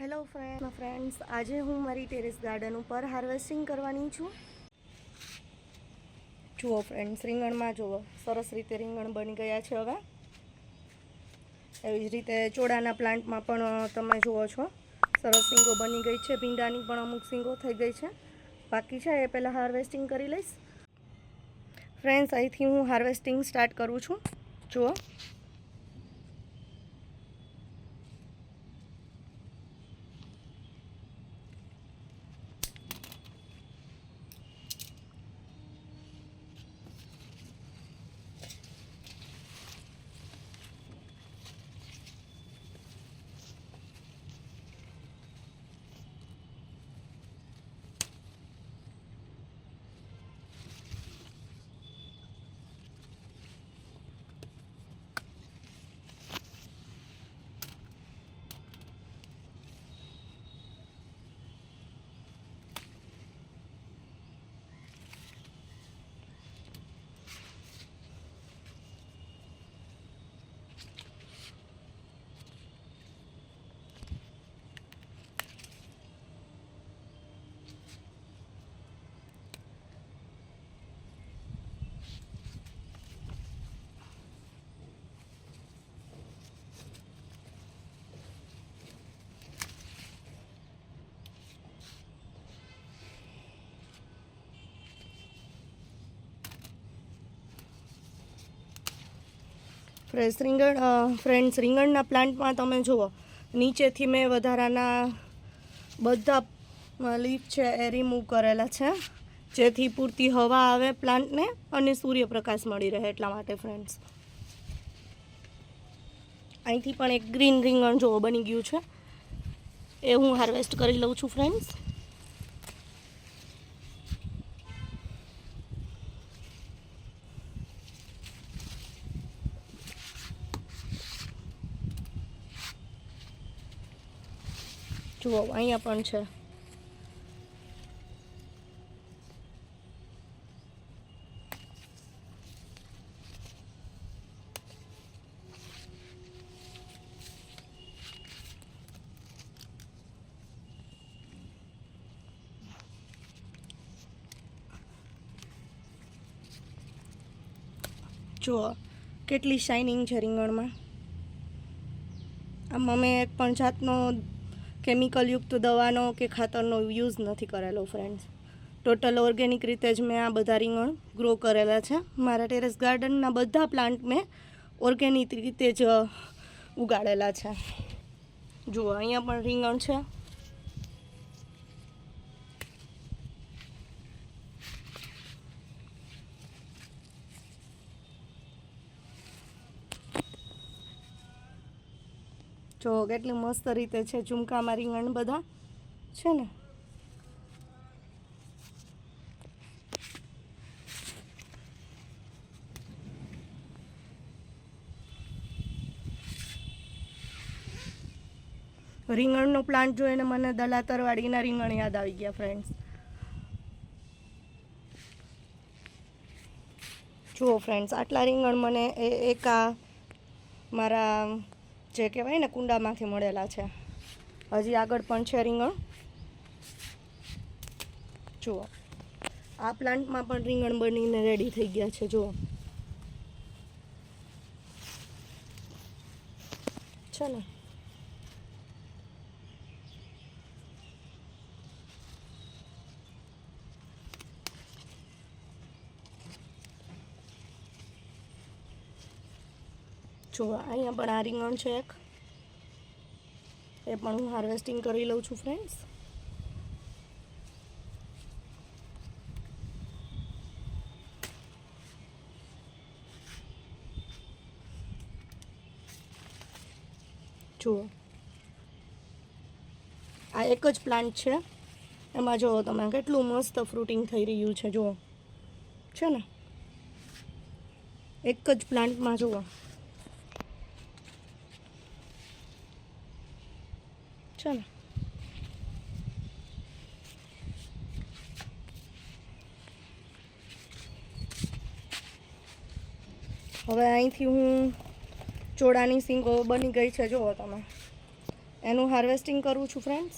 Hello friend friends આજે હું મારી ટેરેસ ગાર્ડન ઉપર હાર્વેસ્ટિંગ કરવાની છું. જુઓ ફ્રેન્ડ્સ રીંગણમાં જુઓ. સરસ રીતે રીંગણ બની ગયા છે હવે. એવી જ રીતે ચોડાના પ્લાન્ટમાં પણ તમે જુઓ છો. સરસ સિંગો બની ગઈ છે. ભીંડાની પણ અમુક સિંગો થઈ ગઈ છે. બાકી છે, એ પહેલાં હાર્વેસ્ટિંગ કરી લઈશ. ફ્રેન્ડ્સ અહીંથી હું હાર્વેસ્ટિંગ સ્ટાર્ટ કરું છું. જુઓ. ફ્રેશ રીંગણ ફ્રેન્ડ્સ રીંગણના પ્લાન્ટમાં તમે જુઓ. નીચેથી મેં વધારાના બધા લીફ છે એ રિમૂવ કરેલા છે. જેથી પૂરતી હવા આવે પ્લાન્ટને અને સૂર્યપ્રકાશ મળી રહે એટલા માટે ફ્રેન્ડ્સ અહીંથી પણ એક ગ્રીન રીંગણ જોવો બની ગયું છે. એ હું હાર્વેસ્ટ કરી લઉં છું ફ્રેન્ડ્સ જુઓ અહીંયા પણ છે. જુઓ કેટલી શાઇનિંગ છે રીંગણમાં. આમ અમે એક પણ જાતનો કેમિકલયુક્ત દવાનો કે ખાતરનો યુઝ નથી કરેલો ફ્રેન્ડ્સ ટોટલ ઓર્ગેનિક રીતે જ મેં આ બધા રીંગણ ગ્રો કરેલા છે. મારા ટેરેસ ગાર્ડનના બધા પ્લાન્ટ મેં ઓર્ગેનિક રીતે જ ઉગાડેલા છે. જુઓ, અહીંયા પણ રીંગણ છે. જો કેટલી મસ્ત રીતે છે ઝુમકામાં રીંગણ બધા. છે ને? રીંગણનો પ્લાન્ટ જોઈને મને દલાતરવાડીના રીંગણ યાદ આવી ગયા ફ્રેન્ડ્સ જુઓ ફ્રેન્ડ્સ આટલા રીંગણ મને એ એક મારા જે કહેવાય ને, કુંડામાંથી મળેલા છે. હજી આગળ પણ છે રીંગણ. જુઓ. આ પ્લાન્ટમાં પણ રીંગણ બનીને રેડી થઈ ગયા છે, જુઓ. છે ને? જુઓ અહીંયા પણ આ રીંગણ છે એક. એ પણ હું હાર્વેસ્ટિંગ કરી લઉં છું ફ્રેન્ડ્સ જુઓ આ એક જ પ્લાન્ટ છે. એમાં જુઓ તમે કેટલું મસ્ત ફ્રૂટિંગ થઈ રહ્યું છે જુઓ છે ને? એક જ પ્લાન્ટમાં જુઓ. છે ને હવે અહીંથી હું ચોડાની સિંગો બની ગઈ છે, જુઓ તમે. એનું હાર્વેસ્ટિંગ કરું છું ફ્રેન્ડ્સ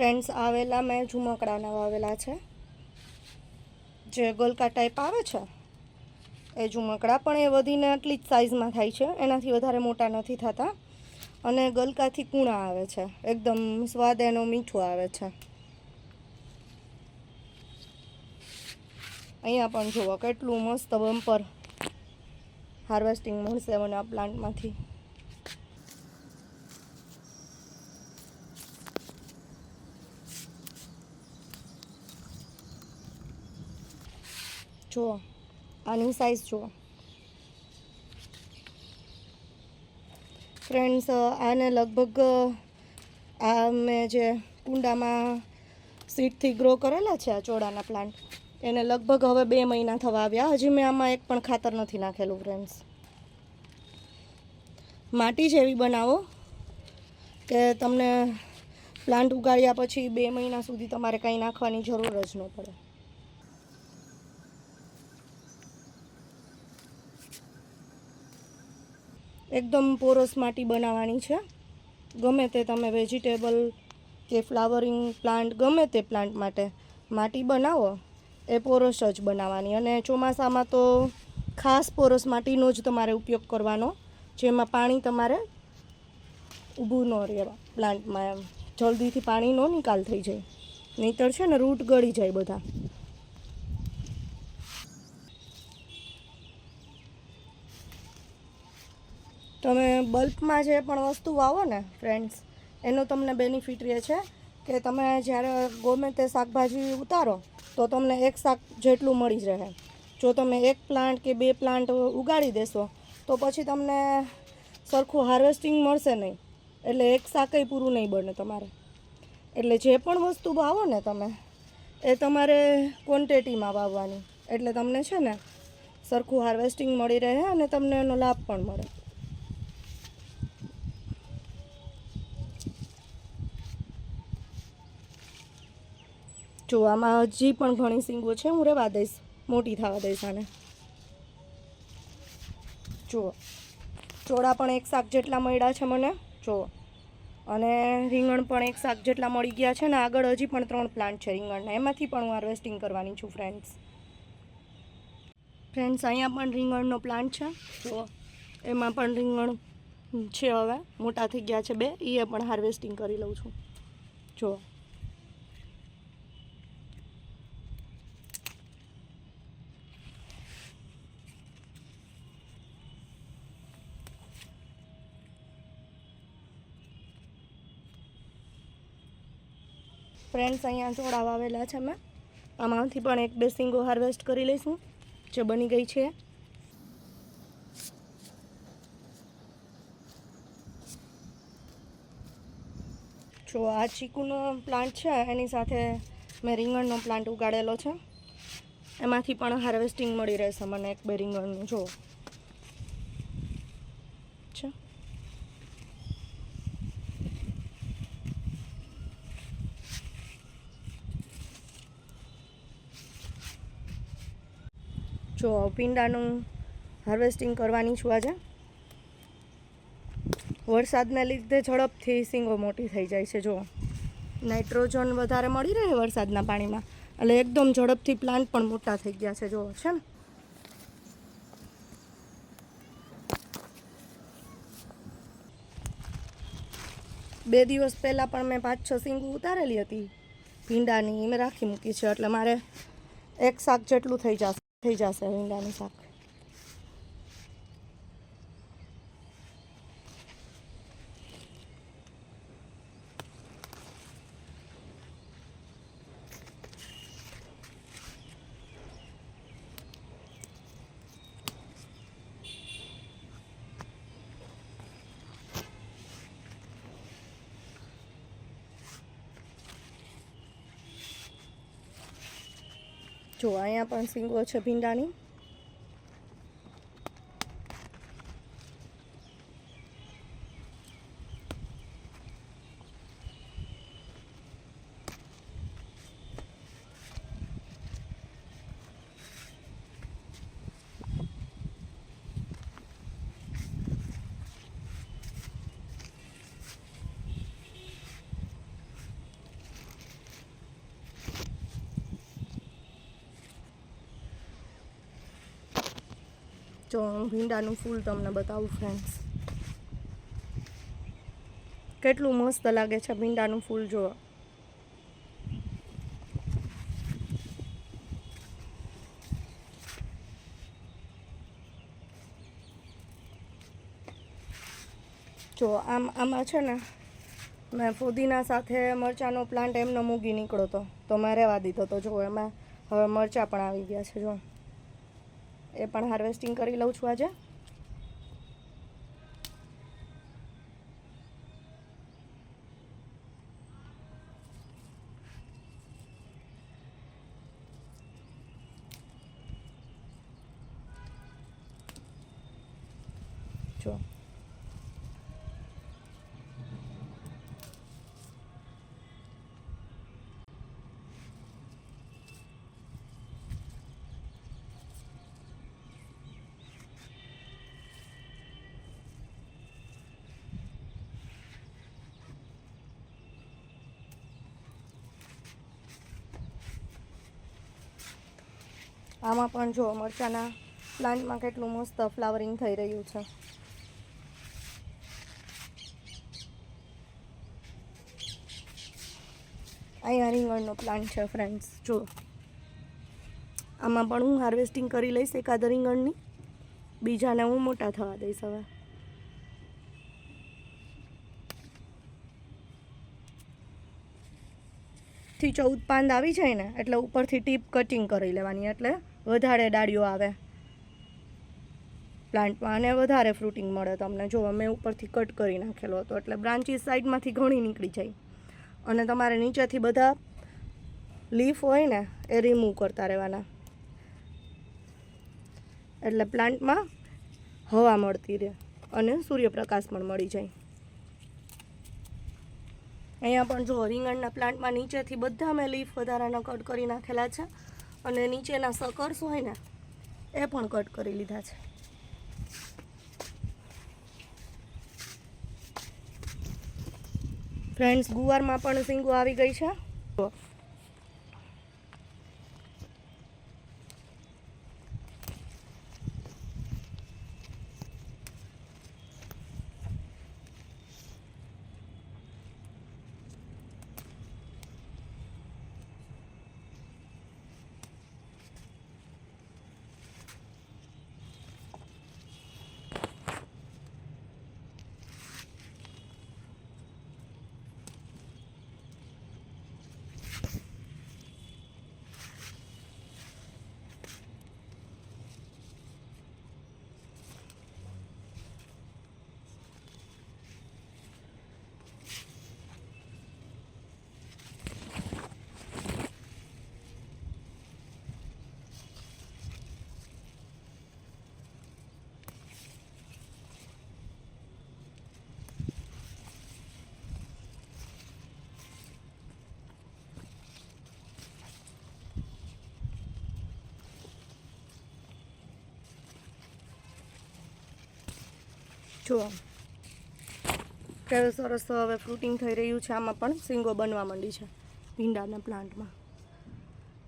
ફ્રેન્ડ્સ આવેલા, મેં ઝુમકડાના વાવેલા છે. જે ગોલકા ટાઈપ આવે છે, એ ઝુમકડા પણ એ વધીને આટલી જ સાઇઝમાં થાય છે. એનાથી વધારે મોટા નથી થતા. અને ગલકાથી કૂણા આવે છે. એકદમ સ્વાદ એનો મીઠો આવે છે. અહીંયા પણ જુઓ, કેટલું મસ્ત બમ્પર હાર્વેસ્ટિંગ મળશે મને આ પ્લાન્ટમાંથી જુઓ, આની સાઈઝ જુઓ. ફ્રેન્ડ્સ આને લગભગ, આ મેં જે કુંડામાં સીડથી ગ્રો કરેલા છે આ ચોળાના પ્લાન્ટ એને લગભગ હવે બે મહિના થવા આવ્યા. હજી મેં આમાં એક પણ ખાતર નથી નાખેલું ફ્રેન્ડ્સ માટી જ એવી બનાવો કે તમને પ્લાન્ટ ઉગાડ્યા પછી બે મહિના સુધી તમારે કંઈ નાખવાની જરૂર જ ન પડે. એકદમ પોરસ માટી બનાવવાની છે. ગમે તે તમે વેજીટેબલ કે ફ્લાવરિંગ પ્લાન્ટ, ગમે તે પ્લાન્ટ માટે માટી બનાવો, એ પોરસ જ બનાવવાની. અને ચોમાસામાં તો ખાસ પોરસ માટીનો જ તમારે ઉપયોગ કરવાનો, જેમાં પાણી તમારે ઊભું ન રહે પ્લાન્ટમાં એમ. જલ્દીથી પાણીનો નિકાલ થઈ જાય. નહીંતર છે ને, રૂટ ગળી જાય બધા. તમે બલ્બમાં જે પણ વસ્તુ વાવો ને ફ્રેન્ડ્સ એનો તમને બેનિફિટ રહે છે કે તમે જ્યારે ગમે તે શાકભાજી ઉતારો, તો તમને એક શાક જેટલું મળી જ રહે. જો તમે એક પ્લાન્ટ કે બે પ્લાન્ટ ઉગાડી દેશો, તો પછી તમને સરખું હાર્વેસ્ટિંગ મળશે નહીં. એટલે એક શાકય પૂરું નહીં બને તમારે. એટલે જે પણ વસ્તુ વાવો ને તમે, એ તમારે ક્વોન્ટિટીમાં વાવવાની. એટલે તમને છે ને, સરખું હાર્વેસ્ટિંગ મળી રહે અને તમને એનો લાભ પણ મળે. જો આમાં હજી પણ ઘણી સિંગો છે. હું રહેવા દઈશ. મોટી થવા દઈશ આને. જુઓ. ચોળા પણ એક શાક જેટલા મળ્યા છે મને. જુઓ. અને રીંગણ પણ એક શાક જેટલા મળી ગયા છે ને આગળ હજી પણ ત્રણ પ્લાન્ટ છે રીંગણના. એમાંથી પણ હું હાર્વેસ્ટિંગ કરવાની છું, ફ્રેન્ડ્સ. ફ્રેન્ડ્સ, અહીંયા પણ રીંગણનો પ્લાન્ટ છે. જુઓ. એમાં પણ રીંગણ છે હવે. મોટા થઈ ગયા છે બે. એ પણ હાર્વેસ્ટિંગ કરી લઉં છું. જુઓ. ફ્રેન્ડ્સ અહીંયા થોડા વાવેલા છે મેં આમાંથી પણ એક બે સિંગો હાર્વેસ્ટ કરી લઈશું, જે બની ગઈ છે. જો આ ચીકુનો પ્લાન્ટ છે, એની સાથે મેં રીંગણનો પ્લાન્ટ ઉગાડેલો છે. એમાંથી પણ હાર્વેસ્ટિંગ મળી રહેશે મને એક બે રીંગણનું, જો છે જો ભીંડાનું હાર્વેસ્ટિંગ કરવાની છું આજે. વરસાદને લીધે ઝડપથી સિંગો મોટી થઈ જાય છે જો નાઇટ્રોજન વધારે મળી રહે વરસાદના પાણીમાં. એટલે એકદમ ઝડપથી પ્લાન્ટ પણ મોટા થઈ ગયા છે જો છે ને? બે દિવસ પહેલાં પણ મેં પાંચ છ સિંગો ઉતારેલી હતી. ભીંડાની મેં રાખી મૂકી છે, એટલે મારે એક શાક જેટલું થઈ જશે. થઈ જશે ભીંડાનું શાક. જો અહીંયા પણ સિંગો છે ભીંડાની. જો હું ભીંડાનું ફૂલ તમને બતાવું ફ્રેન્ડ્સ કેટલું મસ્ત લાગે છે ભીંડાનું ફૂલ જો જો આમ, આમાં છે ને, મેં ફુદીના સાથે મરચાંનો પ્લાન્ટ એમનો મૂકી નીકળો તો તો મેં રહેવા દીધો તો જો એમાં હવે મરચાં પણ આવી ગયા છે, જો. એ પણ હાર્વેસ્ટિંગ કરી લઉં છું આજે. જો. આમાં પણ જો મરચાંના પ્લાન્ટમાં કેટલું મસ્ત ફ્લાવરિંગ થઈ રહ્યું છે. અહીંયા રીંગણનો પ્લાન્ટ છે ફ્રેન્ડ્સ જો. આમાં પણ હું હાર્વેસ્ટિંગ કરી લઈશ એકાદ રીંગણની. બીજાને હું મોટા થવા દઈશ હવે. થી ચૌદ પાંદ આવી જાય ને, એટલે ઉપરથી ટીપ કટિંગ કરી લેવાની, એટલે વધારે ડાળીઓ આવે. પ્લાન્ટમાં અને વધારે ફ્રૂટિંગ મળે તમને. જો અમે ઉપરથી કટ કરી નાખેલો હતો, એટલે બ્રાન્ચીસ સાઈડમાંથી ઘણી નીકળી જાય. અને તમારે નીચેથી બધા લીફ હોય ને, એ રિમૂવ કરતા રહેવાના. એટલે પ્લાન્ટમાં હવા મળતી રહે અને સૂર્યપ્રકાશ પણ મળી જાય. અહીંયા પણ જો રીંગણના પ્લાન્ટમાં નીચેથી બધા મેં લીફ વધારાના કટ કરી નાખેલા છે. અને નીચેના સકર્સ હોય ને એ પણ કટ કરી લીધા છે. ફ્રેન્ડ્સ, ગુવારમાં પણ સિંગો આવી ગઈ છે. જો. કેવું સરસ હવે ફ્રૂટિંગ થઈ રહ્યું છે. આમાં પણ સિંગો બનવા માંડી છે ભીંડાના પ્લાન્ટમાં.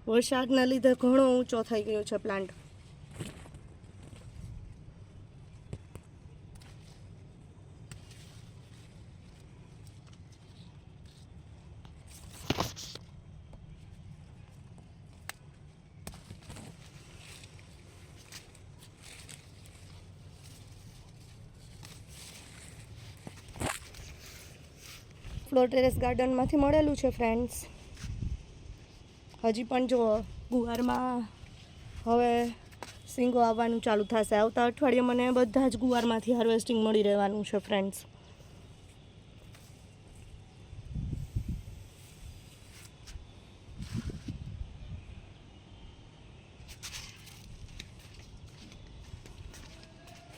વરસાદના લીધે ઘણો ઊંચો થઈ ગયો છે પ્લાન્ટ. ફ્લોર ટેરેસ ગાર્ડનમાંથી મળેલું છે ફ્રેન્ડ્સ હજી પણ જો ગુવારમાં હવે સિંગો આવવાનું ચાલુ થશે. આવતા અઠવાડિયે મને બધા જ ગુવારમાંથી હાર્વેસ્ટિંગ મળી રહેવાનું છે ફ્રેન્ડ્સ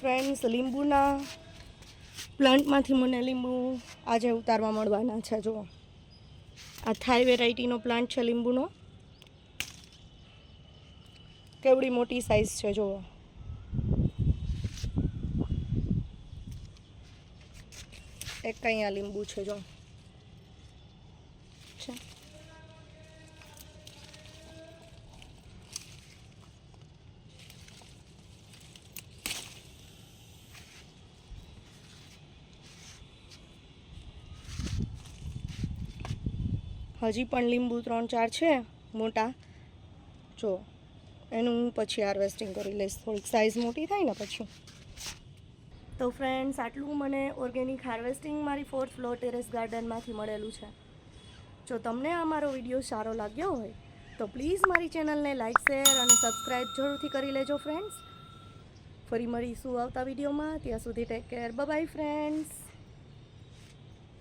ફ્રેન્ડ્સ લીંબુના પ્લાન્ટમાંથી મને લીંબુ આજે ઉતારવા મળવાના છે, જુઓ. આ થાઈ વેરાયટીનો પ્લાન્ટ છે લીંબુનો. કેવડી મોટી સાઇઝ છે, જુઓ. એક આ લીંબુ છે જો છે હજી પણ લીંબુ ત્રણ ચાર છે, મોટા. જો, એનું હું પછી હાર્વેસ્ટિંગ કરી લઈશ. થોડીક સાઈઝ મોટી થાય ને પછી. તો ફ્રેન્ડ્સ આટલું મને ઓર્ગેનિક હાર્વેસ્ટિંગ મારી ફોર્થ ફ્લોર ટેરેસ ગાર્ડનમાંથી મળેલું છે. જો તમને આ મારો વીડિયો સારો લાગ્યો હોય, તો પ્લીઝ મારી ચેનલને લાઇક શેર અને સબસ્ક્રાઈબ જરૂરથી કરી લેજો ફ્રેન્ડ્સ ફરી મળીશું આવતા વિડીયોમાં ત્યાં સુધી ટેક કેર બાય ફ્રેન્ડ્સ